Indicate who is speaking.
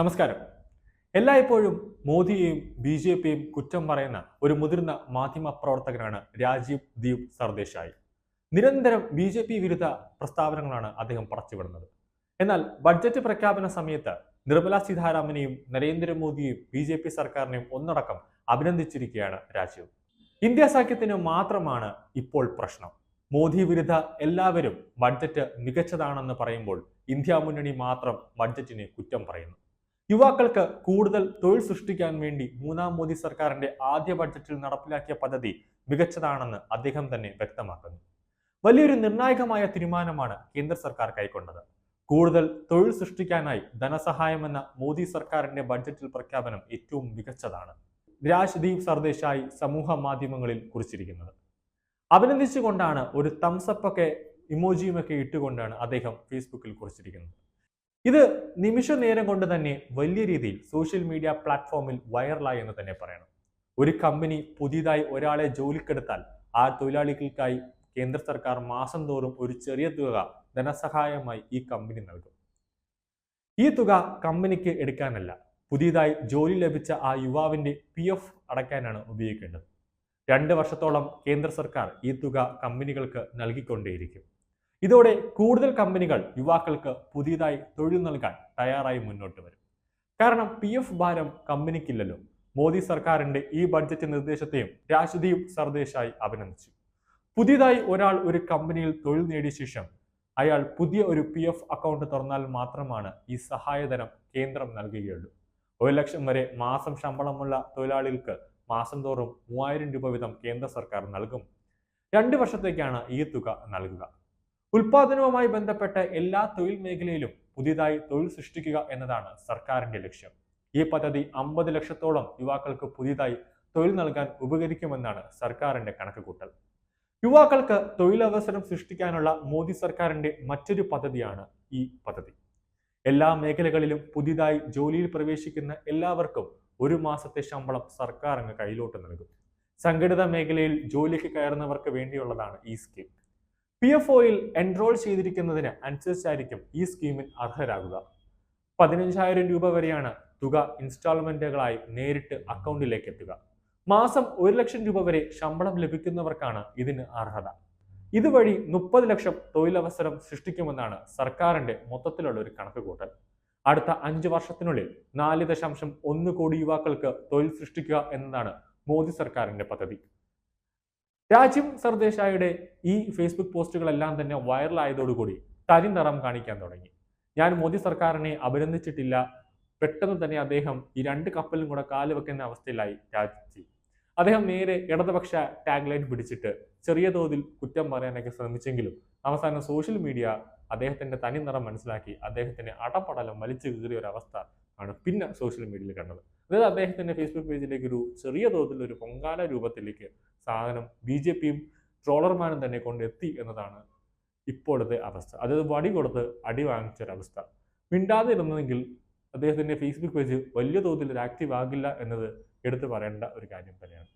Speaker 1: നമസ്കാരം. എല്ലായ്പ്പോഴും മോദിയെയും B J പിയും കുറ്റം പറയുന്ന ഒരു മുതിർന്ന മാധ്യമ പ്രവർത്തകനാണ് രാജീവ് ദീപ് സർദേശായി. നിരന്തരം ബി ജെ പി വിരുദ്ധ പ്രസ്താവനകളാണ് അദ്ദേഹം പറച്ചുവിടുന്നത്. എന്നാൽ ബഡ്ജറ്റ് പ്രഖ്യാപന സമയത്ത് നിർമ്മല സീതാരാമനെയും നരേന്ദ്രമോദിയെയും ബി ജെ പി സർക്കാരിനെയും ഒന്നടക്കം അഭിനന്ദിച്ചിരിക്കുകയാണ് രാജീവ്. ഇന്ത്യ സഖ്യത്തിന് മാത്രമാണ് ഇപ്പോൾ പ്രശ്നം. മോദി വിരുദ്ധ എല്ലാവരും ബഡ്ജറ്റ് മികച്ചതാണെന്ന് പറയുമ്പോൾ ഇന്ത്യ മുന്നണി മാത്രം ബഡ്ജറ്റിനെ കുറ്റം പറയുന്നു. യുവാക്കൾക്ക് കൂടുതൽ തൊഴിൽ സൃഷ്ടിക്കാൻ വേണ്ടി മൂന്നാം മോദി സർക്കാരിന്റെ ആദ്യ ബഡ്ജറ്റിൽ നടപ്പിലാക്കിയ പദ്ധതി മികച്ചതാണെന്ന് അദ്ദേഹം തന്നെ വ്യക്തമാക്കുന്നു. വലിയൊരു നിർണായകമായ തീരുമാനമാണ് കേന്ദ്ര സർക്കാർ കൈക്കൊണ്ടത്. കൂടുതൽ തൊഴിൽ സൃഷ്ടിക്കാനായി ധനസഹായമെന്ന മോദി സർക്കാരിന്റെ ബഡ്ജറ്റിൽ പ്രഖ്യാപനം ഏറ്റവും മികച്ചതാണ്. രാജ്ദീപ് സർദേശായി സമൂഹ മാധ്യമങ്ങളിൽ കുറിച്ചിരിക്കുന്നത്. അഭിനന്ദിച്ചുകൊണ്ടാണ് ഒരു തംസപ്പൊക്കെ ഇമോജിയുമൊക്കെ ഇട്ടുകൊണ്ടാണ് അദ്ദേഹം ഫേസ്ബുക്കിൽ കുറിച്ചിരിക്കുന്നത്. ഇത് നിമിഷ നേരം കൊണ്ട് തന്നെ വലിയ രീതിയിൽ സോഷ്യൽ മീഡിയ പ്ലാറ്റ്ഫോമിൽ വൈറലായി എന്ന് തന്നെ പറയണം. ഒരു കമ്പനി പുതിയതായി ഒരാളെ ജോലിക്കെടുത്താൽ ആ തൊഴിലാളികൾക്കായി കേന്ദ്ര സർക്കാർ മാസം തോറും ഒരു ചെറിയ തുക ധനസഹായമായി ഈ കമ്പനി നൽകും. ഈ തുക കമ്പനിക്ക് എടുക്കാനല്ല പുതിയതായി ജോലി ലഭിച്ച ആ യുവാവിന്റെ പി എഫ് അടയ്ക്കാനാണ് ഉപയോഗിക്കേണ്ടത്. രണ്ട് വർഷത്തോളം കേന്ദ്ര സർക്കാർ ഈ തുക കമ്പനികൾക്ക് നൽകിക്കൊണ്ടേയിരിക്കും. ഇതോടെ കൂടുതൽ കമ്പനികൾ യുവാക്കൾക്ക് പുതിയതായി തൊഴിൽ നൽകാൻ തയ്യാറായി മുന്നോട്ട് വരും. കാരണം പി എഫ് ഭാരം കമ്പനിക്കില്ലല്ലോ. മോദി സർക്കാരിന്റെ ഈ ബഡ്ജറ്റ് നിർദ്ദേശത്തെയും രാജ്ദീപ് സർദേശായി അഭിനന്ദിച്ചു. പുതിയതായി ഒരാൾ ഒരു കമ്പനിയിൽ തൊഴിൽ നേടിയ ശേഷം അയാൾ പുതിയ ഒരു പി എഫ് അക്കൗണ്ട് തുറന്നാൽ മാത്രമാണ് ഈ സഹായധനം കേന്ദ്രം നൽകുകയുള്ളൂ. ഒരു ലക്ഷം വരെ മാസം ശമ്പളമുള്ള തൊഴിലാളികൾക്ക് മാസം തോറും മൂവായിരം രൂപ വീതം കേന്ദ്ര സർക്കാർ നൽകും. രണ്ട് വർഷത്തേക്കാണ് ഈ തുക നൽകുക. ഉൽപാദനവുമായി ബന്ധപ്പെട്ട എല്ലാ തൊഴിൽ മേഖലയിലും പുതിയതായി തൊഴിൽ സൃഷ്ടിക്കുക എന്നതാണ് സർക്കാരിന്റെ ലക്ഷ്യം. ഈ പദ്ധതി അമ്പത് ലക്ഷത്തോളം യുവാക്കൾക്ക് പുതിയതായി തൊഴിൽ നൽകാൻ ഉപകരിക്കുമെന്നാണ് സർക്കാരിന്റെ കണക്കുകൂട്ടൽ. യുവാക്കൾക്ക് തൊഴിലവസരം സൃഷ്ടിക്കാനുള്ള മോദി സർക്കാരിന്റെ മറ്റൊരു പദ്ധതിയാണ് ഈ പദ്ധതി. എല്ലാ മേഖലകളിലും പുതിയതായി ജോലിയിൽ പ്രവേശിക്കുന്ന എല്ലാവർക്കും ഒരു മാസത്തെ ശമ്പളം സർക്കാർ അങ്ങ് കയ്യിലോട്ട് നൽകും. സംഘടിത മേഖലയിൽ ജോലിക്ക് കയറുന്നവർക്ക് വേണ്ടിയുള്ളതാണ് ഈ സ്കീം. പി എഫ് ഒയിൽ എൻറോൾ ചെയ്തിരിക്കുന്നതിന് അനുസരിച്ചായിരിക്കും ഈ സ്കീമിൽ അർഹരാകുക. പതിനഞ്ചായിരം രൂപ വരെയാണ് തുക ഇൻസ്റ്റാൾമെന്റുകളായി നേരിട്ട് അക്കൗണ്ടിലേക്ക് എത്തുക. മാസം ഒരു ലക്ഷം രൂപ വരെ ശമ്പളം ലഭിക്കുന്നവർക്കാണ് ഇതിന് അർഹത. ഇതുവഴി മുപ്പത് ലക്ഷം തൊഴിലവസരം സൃഷ്ടിക്കുമെന്നാണ് സർക്കാരിന്റെ മൊത്തത്തിലുള്ള ഒരു കണക്കുകൂട്ടൽ. അടുത്ത അഞ്ച് വർഷത്തിനുള്ളിൽ നാല് ദശാംശം ഒന്ന് കോടി യുവാക്കൾക്ക് തൊഴിൽ സൃഷ്ടിക്കുക എന്നതാണ് മോദി സർക്കാരിന്റെ പദ്ധതി. രാജ്യം സർദേശായുടെ ഈ ഫേസ്ബുക്ക് പോസ്റ്റുകളെല്ലാം തന്നെ വൈറലായതോടുകൂടി തരി നിറം കാണിക്കാൻ തുടങ്ങി. ഞാൻ മോദി സർക്കാരിനെ അഭിനന്ദിച്ചിട്ടില്ല. പെട്ടെന്ന് തന്നെ അദ്ദേഹം ഈ രണ്ട് കപ്പലും കൂടെ കാൽ വെക്കുന്ന അവസ്ഥയിലായി രാജി അദ്ദേഹം നേരെ ഇടതുപക്ഷ ടാഗ്ലൈൻ പിടിച്ചിട്ട് ചെറിയ തോതിൽ കുറ്റം പറയാനൊക്കെ ശ്രമിച്ചെങ്കിലും അവസാനം സോഷ്യൽ മീഡിയ അദ്ദേഹത്തിന്റെ തനി നിറം മനസ്സിലാക്കി. അദ്ദേഹത്തിന്റെ അടപടലം വലിച്ചു കീറിയ ഒരു അവസ്ഥ ആണ് പിന്നെ സോഷ്യൽ മീഡിയയിൽ കണ്ടത്. അതായത് അദ്ദേഹത്തിന്റെ ഫേസ്ബുക്ക് പേജിലേക്ക് ഒരു ചെറിയ തോതിൽ ഒരു പൊങ്കാല രൂപത്തിലേക്ക് സാധനം ബി ജെ പിയും ട്രോളർമാരും തന്നെ കൊണ്ടെത്തി എന്നതാണ് ഇപ്പോഴത്തെ അവസ്ഥ. അതായത് വടി കൊടുത്ത് അടി വാങ്ങിച്ചൊരവസ്ഥ. മിണ്ടാതെ ഇരുന്നതെങ്കിൽ അദ്ദേഹത്തിന്റെ ഫേസ്ബുക്ക് പേജ് വലിയ തോതിൽ ഒരു ആക്റ്റീവ് ആകില്ല എന്നത് എടുത്തു പറയേണ്ട ഒരു കാര്യം തന്നെയാണ്.